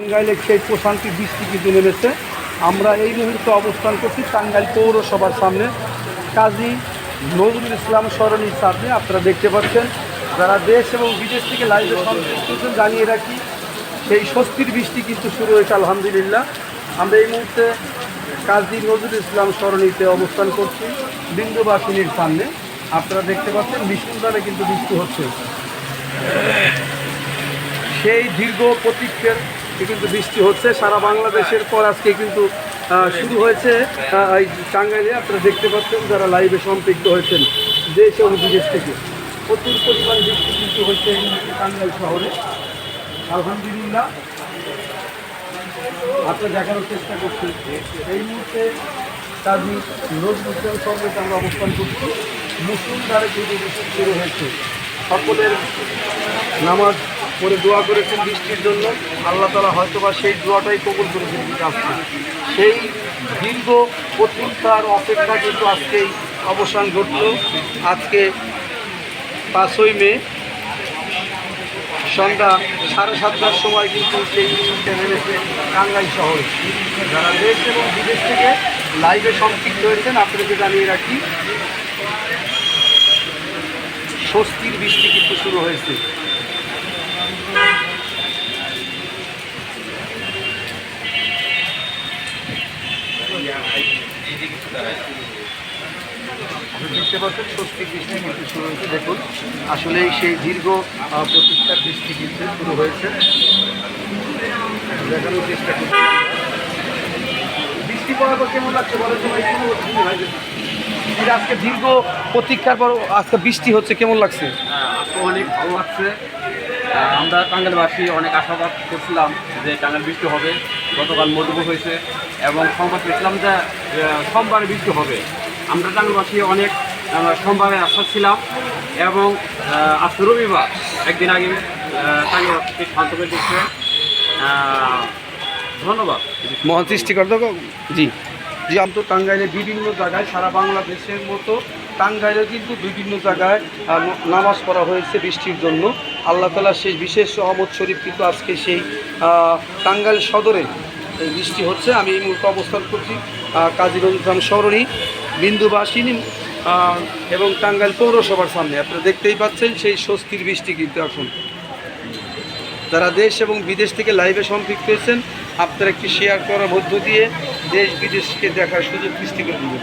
টাঙ্গাইলে সেই প্রশান্তি বৃষ্টি কিন্তু নেমেছে আমরা এই মুহূর্তে অবস্থান করছি টাঙ্গাইল পৌরসভার সামনে। কাজী নজরুল ইসলাম সরণির সামনে আপনারা দেখতে পাচ্ছেন। যারা দেশ এবং বিদেশ থেকে লাইভে সংযুক্ত জানিয়ে রাখি, সেই স্বস্তির বৃষ্টি কিন্তু শুরু হয়েছে, আলহামদুলিল্লাহ। আমরা এই মুহূর্তে কাজী নজরুল ইসলাম সরণিতে অবস্থান করছি, বিন্দুবাসিনীর সামনে। আপনারা দেখতে পাচ্ছেন বিষ্ণুদ্বারে কিন্তু বৃষ্টি হচ্ছে। সেই দীর্ঘ প্রতীক্ষের কিন্তু বৃষ্টি হচ্ছে, সারা বাংলাদেশের পর আজকে কিন্তু শুরু হয়েছে এই টাঙ্গাইলে আপনারা দেখতে পাচ্ছেন যারা লাইভে সম্পৃক্ত হয়েছেন দেশ এবং বিদেশ থেকে। প্রচুর পরিমাণ বৃষ্টি কিন্তু হয়েছে টাঙ্গাইল শহরে। আলহামদুলিল্লাহ। আপনারা দেখানোর চেষ্টা করছি এই মুহূর্তে কাজী নজরুল সরকারকে আমরা অবস্থান করছি। মুসলিম দ্বারে কিন্তু শুরু হয়েছে। সকলের নামাজ পড়ে দোয়া করেছেন বৃষ্টির জন্য। আল্লাহ তালা হয়তো বা সেই দোয়াটাই কবুল করেছেন আজকে। সেই দীর্ঘ প্রতীক্ষার অপেক্ষা কিন্তু আজকেই অবসান ঘটল। আজকে পাঁচই মে, সন্ধ্যা সাড়ে সাতটার সময় কিন্তু সেই বৃষ্টিটা নেমেছে টাঙ্গাইল শহরে। যারা দেশ এবং বিদেশ থেকে লাইভে সম্পৃক্ত হয়েছেন, আপনাদেরকে জানিয়ে রাখি, স্বস্তির বৃষ্টি কিন্তু শুরু হয়েছে। দেখতে বৃষ্টি শুরু হয়েছে। দেখুন আসলে সেই দীর্ঘ প্রতীক্ষার বৃষ্টি কিন্তু শুরু হয়েছে। বৃষ্টি পর কেমন লাগছে আজকে দীর্ঘ প্রতীক্ষার পর আজকে বৃষ্টি হচ্ছে কেমন লাগছে? হ্যাঁ, অনেক ভালো লাগছে। আমরা টাঙ্গাইলবাসী অনেক আশাবাদ করছিলাম যে টাঙ্গাইল বৃষ্টি হবে। গতকাল মধুব হয়েছে এবং সংবাদ পেয়েছিলাম যে সোমবারে বৃষ্টি হবে। আমরা টাঙ্গাইলবাসী অনেক সোমবারে আশা ছিলাম এবং আজকে রবিবার একদিন আগে আহ, শান্ত করে দিচ্ছে। ধন্যবাদ। মহান সৃষ্টিকর্তা জি। জি আমি তো টাঙ্গাইলে বিভিন্ন জায়গায় সারা বাংলাদেশের মতো টাঙ্গাইলে কিন্তু বিভিন্ন জায়গায় নামাজ পড়া হয়েছে বৃষ্টির জন্য। আল্লাহ তালা সেই বিশেষ রহমত শরীফ কিন্তু আজকে সেই টাঙ্গাইল সদরে বৃষ্টি হচ্ছে। আমি এই মুহূর্তে অবস্থান করছি কাজী ইসলাম সরণি বিন্দুবাসিনী এবং টাঙ্গাইল পৌরসভার সামনে। আপনারা দেখতেই পাচ্ছেন সেই স্বস্তির বৃষ্টি কিন্তু এখন। যারা দেশ এবং বিদেশ থেকে লাইভে সম্পৃক্ত হয়েছেন, আপনারা একটি শেয়ার করার মধ্য দিয়ে দেশ বিদেশকে দেখার সুযোগ সৃষ্টি করে দেবেন।